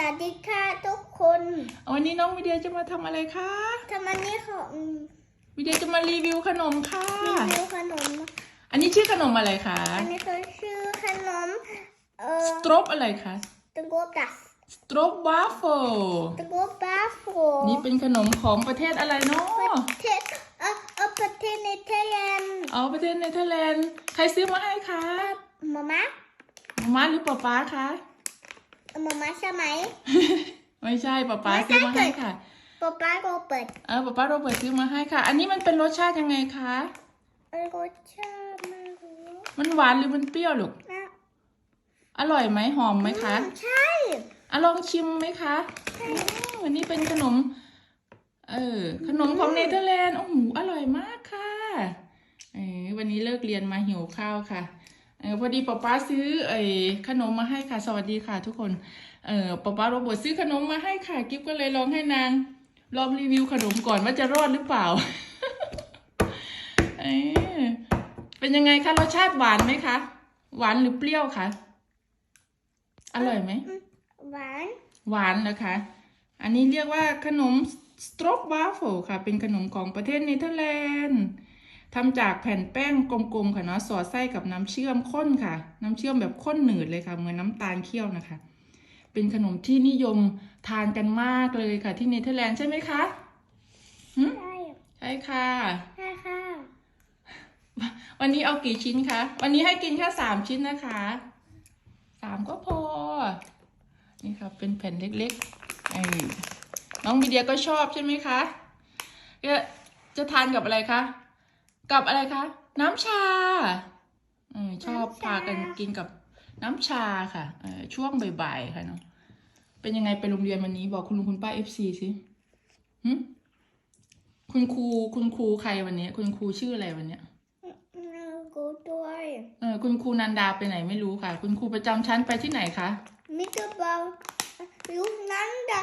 วัสดีค่ะทุกคนวันนี้น้องวิเดียจะมาทำอะไรคะทำอันนี้ของวิเดียจะมารีวิวขนมค่ะ รีวิวขนม อันนี้ชื่อขนมอะไรคะ อันนี้คือชื่อขนม เอ่สอตรบอะไรคะตะโกดัสสตรบวาฟเฟิลตะโกบาโฟนี่เป็นขนมของประเทศอะไรเนาะประเทศเอ่อเอ่อประเทศเนเธอร์แลนด์อ๋อประเทศเนเธอร์แลนด์ ใครซื้อมาให้คะมาม่ามาม่าหรือป๊าป๊าคะ มาม่าใช่ไหม ไม่ใช่ป๊าป๊าซื้อมาให้ค่ะ ป๊าป๊าโรเบิร์ตเออป๊าป๊าโรเบิร์ตซื้อมาให้ค่ะ อันนี้มันเป็นรสชาติยังไงคะรสชาติไม่รู้มันหวานหรือมันเปรี้ยวลูก นะอร่อยไหมหอมไหมคะอืมใช่อะลองชิมไหมคะอืมวันนี้เป็นขนม เออ ขนมของเนเธอร์แลนด์ โอ้โห อร่อยมากค่ะ เออวันนี้เลิกเรียนมาหิวข้าวค่ะ เออพอดีป๊าป๊าซื้อไอ้ขนมมาให้ค่ะ สวัสดีค่ะ ทุกคน เออป๊าป๊าโรเบิร์ตซื้อขนมมาให้ค่ะ กิ๊บก็เลยลองให้นาง ลองรีวิวขนมก่อนว่าจะรอดหรือเปล่า เออเป็นยังไงคะรสชาติหวานไหมคะ หวานหรือเปรี้ยวคะ อร่อยไหม หวาน หวานนะคะ อันนี้เรียกว่าขนมสโตรกวาฟเฟิลค่ะ เป็นขนมของประเทศเนเธอร์แลนด์ ทำจากแผ่นแป้งกลมๆค่ะเนาะสอดไส้กับน้ำเชื่อมข้นค่ะ น้ำเชื่อมแบบข้นหนืดเลยค่ะเหมือนน้ำตาลเคี่ยวนะคะ เป็นขนมที่นิยมทานกันมากเลยค่ะ ที่เนเธอร์แลนด์ใช่ไหมคะหึใช่ใช่ค่ะใช่ค่ะ วันนี้เอากี่ชิ้นคะวันนี้ให้กินแค่สามชิ้นนะคะสามก็พอ นี่ครับเป็นแผ่นเล็กๆไอ้น้องมีเดียก็ชอบใช่ไหมคะจะจะทานกับอะไรคะ กับอะไรคะ น้ำชาเออชอบพากันกินกับน้ำชาค่ะเออช่วงบ่ายๆค่ะเนาะเป็นยังไงไปโรงเรียนวันนี้บอกคุณลุงคุณป้าเอฟซีสิหึคุณครูคุณครูใครวันนี้ คุณครูชื่ออะไรวันเนี้ยเรากูด้วยเออคุณครูนันดาไปไหนไม่รู้ค่ะ คุณครูประจำชั้นไปที่ไหนคะมิสเตอร์เบลยุคนั้นดะ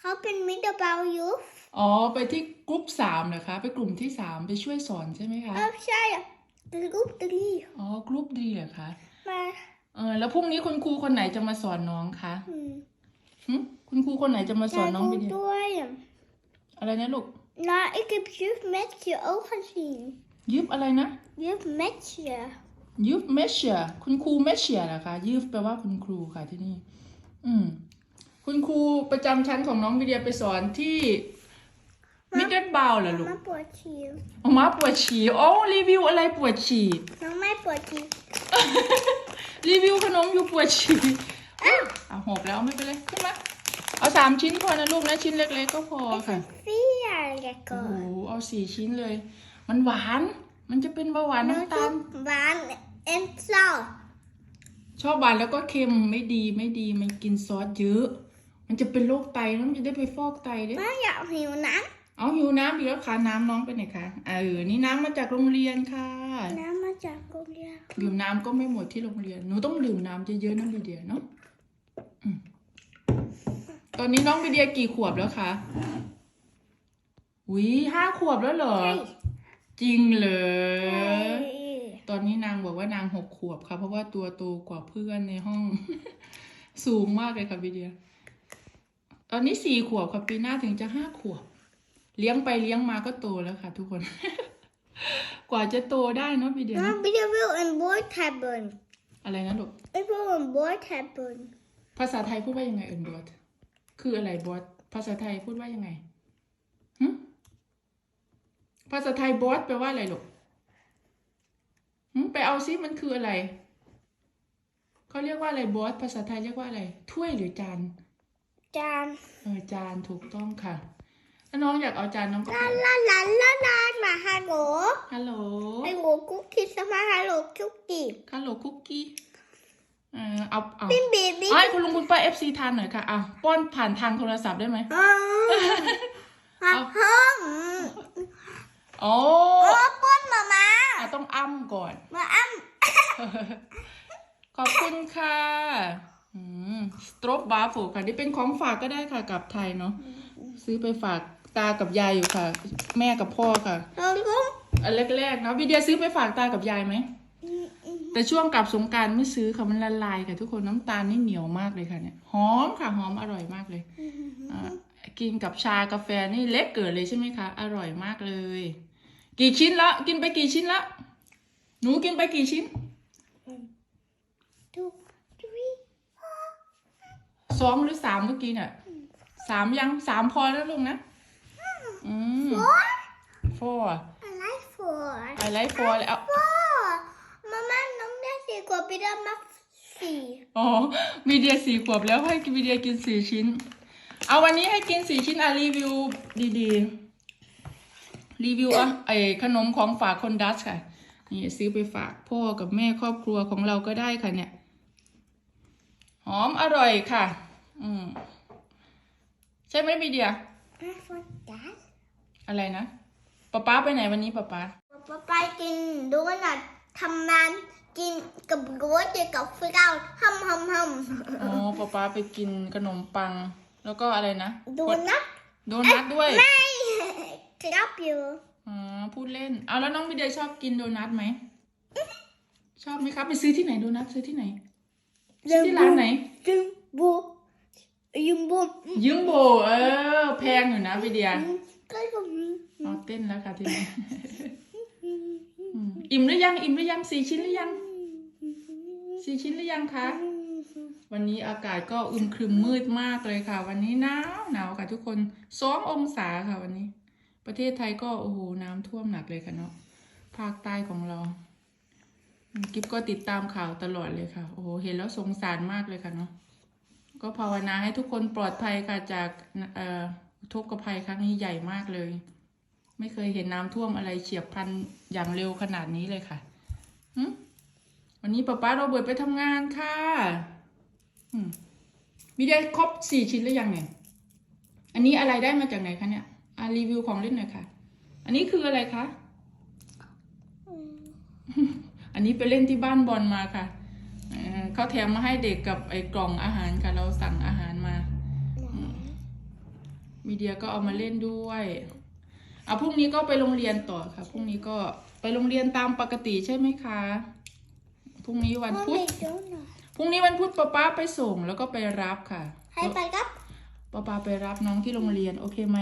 เขาเป็นมิสเตอร์เบลยุค อ๋อ ไปที่กรุ๊ปสามเหรอคะ ไปกลุ่มที่สามไปช่วยสอนใช่ไหมคะเออใช่อะรูปตรีอ๋อกรุ๊ปดีเหรอคะมาเออแล้วพรุ่งนี้คุณครูคนไหนจะมาสอนน้องคะอืมหึคุณครูคนไหนจะมาสอนน้องกูไปเดียด้วยอะไรนะลูก Nou, ik heb juf Metje ook gezien. ยืบอะไรนะ Juf Metje. ยืบเมชเชียคุณครูเมชเชียเหรอคะยืบแปลว่าคุณครูค่ะที่นี่ อืม คุณครูประจำชั้นของน้องวิเดียไปสอนที่ มิดเดิลบาวเหรอลูก Mama potje. ออกมาปวดฉี่โอ้รีวิวอะไรปวดฉี่ Mama potje. รีวิวขนมอยู่ปวดฉี่เอาหกแล้วไม่เป็นไรขึ้นมาเอาสามชิ้นพอนะลูกนะชิ้นเล็กๆก็พอ Ik ค่ะ vind vier โอ้โห lekker. เอาสี่ชิ้นเลย มันหวาน มันจะเป็นเบาหวานน้ำตาล Waan en zout. ชอบหวานแล้วก็เค็มไม่ดีไม่ดีมันกินซอสเยอะ มันจะเป็นโรคไตน้องจะได้ไปฟอกไตด้วย Maar ja, heel na. เอาหิวน้ำอีกแล้วค่ะน้ำน้องไปไหนคะเออนี่น้ำมาจากโรงเรียนค่ะ Nama Jacolia. ดื่มน้ำก็ไม่หมดที่โรงเรียนหนูต้องดื่มน้ำเยอะๆนะลีเดียเนาะอืมตอนนี้น้องลีเดียกี่ขวบแล้วคะอุ้ยห้าขวบแล้วเหรอ Hey. จริงเหรอ Hey. ตอนนี้นางบอกว่านางหกขวบค่ะ เพราะว่าตัวโตกว่าเพื่อนในห้อง สูงมากเลยค่ะลีเดีย ตอนนี้สี่ขวบค่ะปีหน้าถึงจะห้าขวบ เลี้ยงไปเลี้ยงมาก็โตแล้วค่ะ ทุกคน กว่าจะโตได้เนาะลีเดียเนอะ Nou, wie wil een woord hebben? อะไรนะลูก Ik wil een woord hebben. ภาษาไทยพูดว่ายังไงเอินบอสคืออะไรบอสภาษาไทยพูดว่ายังไงหึภาษาไทยบอสแปลว่าอะไรลูกหึไปเอาซิมันคืออะไร เขาเรียกว่าอะไรบอสภาษาไทยเรียกว่าอะไร ถ้วยหรือจาน Dan. เออจานถูกต้องค่ะ ถ้าน้องอยากเอาจานน้องก็ไป La la la la la. Maar hallo. ฮัลโหล Hallo koekjes, maar hallo koekie. ฮัลโหลคุกกี้เออเอาเอา Bin baby. เอาให้คุณลุงคุณป้าเอฟซีทานหน่อยค่ะอะป้อนผ่านทางโทรศัพท์ได้ไหม Ah. Ah. โอ้ Oh, pon mama. อะต้องอ้ำก่อน Maar am. ขอบคุณค่ะอืมสโตรบบาร์ฟูค่ะ นี่เป็นของฝากก็ได้ค่ะกลับไทยเนาะซื้อไปฝาก ตากับยายอยู่ค่ะ แม่กับพ่อค่ะ Hallo. อันแรกๆเนาะวิเดียซื้อไปฝากตากับยายไหม Mhm. แต่ช่วงกลับสงกรารไม่ซื้อค่ะมันละลายค่ะ ทุกคนน้ำตาลนี่เหนียวมากเลยค่ะเนี่ยหอมค่ะหอมอร่อยมากเลยอ่ากินกับชากาแฟนี่เล็กเกิดเลยใช่ไหมคะ อร่อยมากเลย กี่ชิ้นละกินไปกี่ชิ้นละหนูกินไปกี่ชิ้น two three สองหรือสามเมื่อกี้เนี่ยสามยังสามพอแล้วลุงนะ อืม four four I like four I like four แล้ว four มาม่าน้องได้สี่กว่าปีดามาสี่อ๋อมีเดียสี่ขวบแล้วให้มีเดียกินสี่ชิ้น เอาวันนี้ให้กินสี่ชิ้นอะรีวิวดีๆ รีวิวอะไอขนมของฝากคนดัชค่ะ นี่ซื้อไปฝากพ่อกับแม่ครอบครัวของเราก็ได้ค่ะเนี่ย หอมอร่อยค่ะ อืมใช่ไหมมีเดีย I want that อะไรนะป๊าป๊าไปไหนวันนี้ป๊าป๊าป๊าไปกินโดนัททำงานกินกับโรสเจอกับฟราวฮัมฮัมฮัมอ๋อป๊าป๊าไปกินขนมปัง แล้วก็อะไรนะโดนัทโดนัทด้วยไม่ครับอยู่อ๋อพูดเล่นเอาแล้วน้องมีเดียชอบกินโดนัทไหมชอบไหมครับไปซื้อที่ไหนโดนัทซื้อที่ไหนซื้อที่ร้านไหนยุมบูยุมบูยึงโบเออ แพงอยู่นะวิเดีย ก็ยุมอ๋อเต้นแล้วค่ะทีนี้อืมอิ่มหรือยัง อิ่มหรือยังสี่ชิ้นหรือยังสี่ชิ้นหรือยังคะ วันนี้อากาศก็อึมครึมมืดมากเลยค่ะ วันนี้หนาวหนาวค่ะทุกคนสององศาค่ะวันนี้ ประเทศไทยก็โอ้โหน้ำท่วมหนักเลยค่ะเนาะภาคใต้ของเราอืมกิ๊บก็ติดตามข่าวตลอดเลยค่ะ โอ้โหเห็นแล้วสงสารมากเลยค่ะเนาะก็ภาวนาให้ทุกคนปลอดภัยค่ะจาก เอ่ออุทกภัยครั้งนี้ใหญ่มากเลย ไม่เคยเห็นน้ำท่วมอะไรเฉียบพลันอย่างเร็วขนาดนี้เลยค่ะหึวันนี้ป๊าป๊าโรเบิร์ตไปทำงานค่ะอืมมีได้ครบสี่ชิ้นหรือยังเนี่ย อันนี้อะไรได้มาจากไหนคะเนี่ยอะรีวิวของเล่นหน่อยค่ะ อันนี้คืออะไรคะ อันนี้ไปเล่นที่บ้านบอลมาค่ะเอ่อเขาแถมมาให้เด็กกับไอ้กล่องอาหารค่ะ เราสั่งอาหาร มามีเดียก็เอามาเล่นด้วยเอาพรุ่งนี้ก็ไปโรงเรียนต่อค่ะพรุ่งนี้ก็ไปโรงเรียนตามปกติใช่ไหมคะพรุ่งนี้วันพุธโดนัทพรุ่งนี้วันพุธป้าป้าไปส่งแล้วก็ไปรับค่ะให้ไปครับป้าป้าไปรับน้องที่โรงเรียนโอเคไหม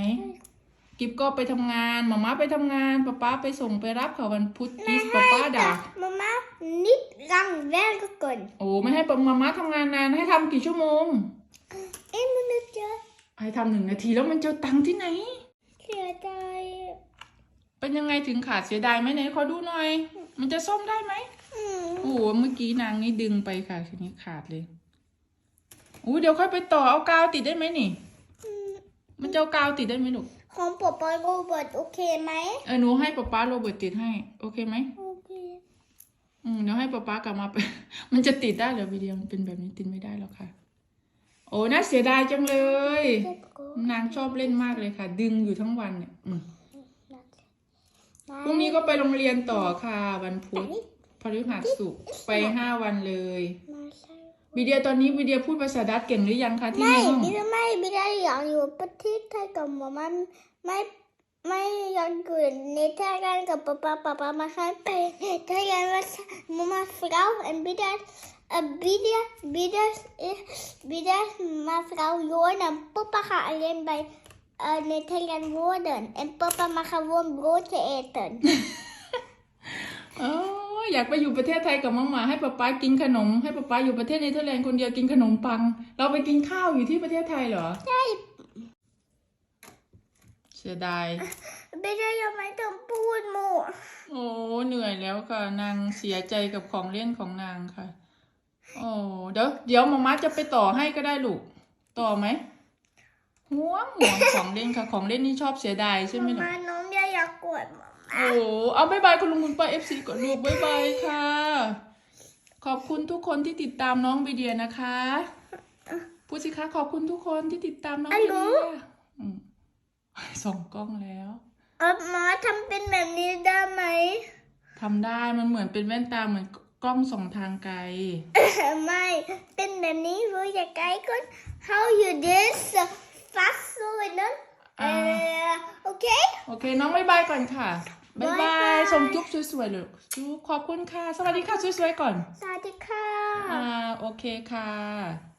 กิฟก็ไปทำงานมาม่าไปทำงานป้าป้าไปส่งไปรับค่ะวันพุธกิสป้าป้าด่ามาม่านิดรังแวกก่อนโอ้ไม่ให้ป้ามาม่าทำงานนานให้ทำกี่ชั่วโมงเอ็มมันเจอ ให้ทำหนึ่งนาทีแล้วมันจะเอาตังค์ที่ไหน เสียใจเป็นยังไงถึงขาดเสียดายไหมไหนขอดูหน่อย มันจะซ่อมได้ไหมอืมโอ้โหเมื่อกี้นางนี่ดึงไปค่ะทีนี้ขาดเลยโอ้เดี๋ยวค่อยไปต่อเอากาวติดได้ไหมนี่มันจะเอากาวติดได้ไหมลูกของปอปอโรเบิร์ตโอเคไหมเออหนูให้ป๊าป๊าโรเบิร์ตติดให้ โอเคไหมโอเคอืมเดี๋ยวให้ป๊าป๊ากลับมาไปมันจะติดได้เหรอวิดีโอมันเป็นแบบนี้ติดไม่ได้หรอกค่ะ โอ้น่าเสียดายจังเลย นางชอบเล่นมากเลยค่ะ ดึงอยู่ทั้งวันเนี่ยอืมพรุ่งนี้ก็ไปโรงเรียนต่อค่ะ วันพุธพฤหัสศุกร์ไปห้าวันเลยมาใช่วิดีโอตอนนี้วิดีโอพูดภาษาดัตช์เก่งหรือยังคะที่ไม่ในห้องไม่ไม่ไม่ได้อยากอยู่ประเทศไทยกับมาม่าไม่ไม่อยากอยู่ในไทยกันกับป๊าป๊าป๊าป๊ามาให้ไปไทยกันว่ามาม่าฟราวและบิดาเอ่อบิดาบิดาบิดามาฟราวโย นและป๊าป๊า gaat alleen bij uh, Nederland woorden en papa mag gewoon broodje eten. อ๋ออยากไปอยู่ประเทศไทยกับมังหมาให้ป๊าป๊ากินขนม ให้ป๊าป๊าอยู่ประเทศเนเธอร์แลนด์คนเดียวกินขนมปัง เราไปกินข้าวอยู่ที่ประเทศไทยเหรอ ใช่เสียดาย ไม่ได้ยังไม่ต้องพูดหมูโอ้เหนื่อยแล้วค่ะ นางเสียใจกับของเล่นของนางค่ะ โอ้เดี๋ยวเดี๋ยวมาม่าจะไปต่อให้ก็ได้ลูก ต่อไหมห่วงห่วงของเล่นค่ะ ของเล่นนี่ชอบเสียดายใช่ไหมลูก มาน้องอย่าอยากกดมาโอ้เอาบายบายคุณลุงคุณป้าเอฟซีก่อนลูกบายบายค่ะ ขอบคุณทุกคนที่ติดตามน้องบีเดียนะคะพูดสิคะขอบคุณทุกคนที่ติดตามน้องบีเดียอืมส่องกล้องแล้วเออมาทำเป็นแบบนี้ได้ไหมทำได้มันเหมือนเป็นแว่นตาเหมือน กล้องส่องทางไกล ไม่เป็นแบบนี้รู้อยากไกลก็ how you this fast so นั้นเออโอเค โอเค น้องบายบายก่อนค่ะบายบายส่งจุ๊บสวยๆเลยจุ๊บขอบคุณค่ะ สวัสดีค่ะสวยๆก่อน สวัสดีค่ะ อ่า โอเคค่ะ